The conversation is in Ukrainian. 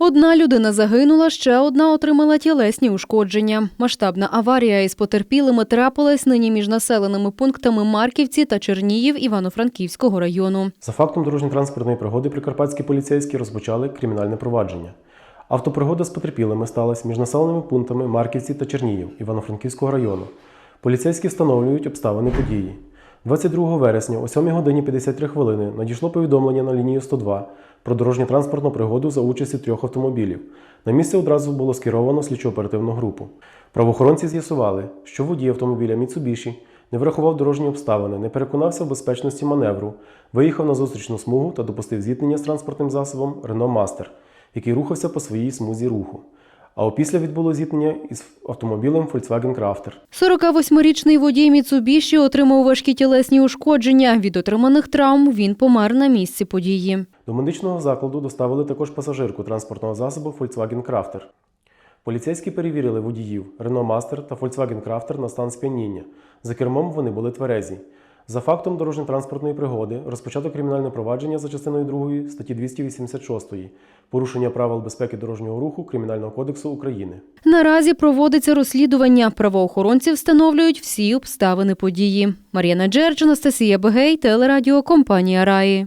Одна людина загинула, ще одна отримала тілесні ушкодження. Масштабна аварія із потерпілими трапилась нині між населеними пунктами Марківці та Черніїв Івано-Франківського району. За фактом дорожньо-транспортної пригоди прикарпатські поліцейські розпочали кримінальне провадження. Автопригода з потерпілими сталася між населеними пунктами Марківці та Чернігів Івано-Франківського району. Поліцейські встановлюють обставини події. 22 вересня о 7 годині 53 хвилини надійшло повідомлення на лінію 102 про дорожньо-транспортну пригоду за участі трьох автомобілів. На місце одразу було скеровано слідчо-оперативну групу. Правоохоронці з'ясували, що водій автомобіля Mitsubishi не врахував дорожні обставини, не переконався в безпечності маневру, виїхав на зустрічну смугу та допустив зіткнення з транспортним засобом Renault Master, який рухався по своїй смузі руху. А опісля відбуло зіткнення із автомобілем Volkswagen Crafter. 48-річний водій Міцубіші отримав важкі тілесні ушкодження. Від отриманих травм він помер на місці події. До медичного закладу доставили також пасажирку транспортного засобу Volkswagen Crafter. Поліцейські перевірили водіїв Renault Master та Volkswagen Crafter на стан сп'яніння. За кермом вони були тверезі. За фактом дорожньо-транспортної пригоди розпочато кримінальне провадження за частиною 2 статті 286 порушення правил безпеки дорожнього руху Кримінального кодексу України. Наразі проводиться розслідування. Правоохоронці встановлюють всі обставини події. Мар'яна Джердж, Анастасія Бегей, телерадіокомпанія Раї.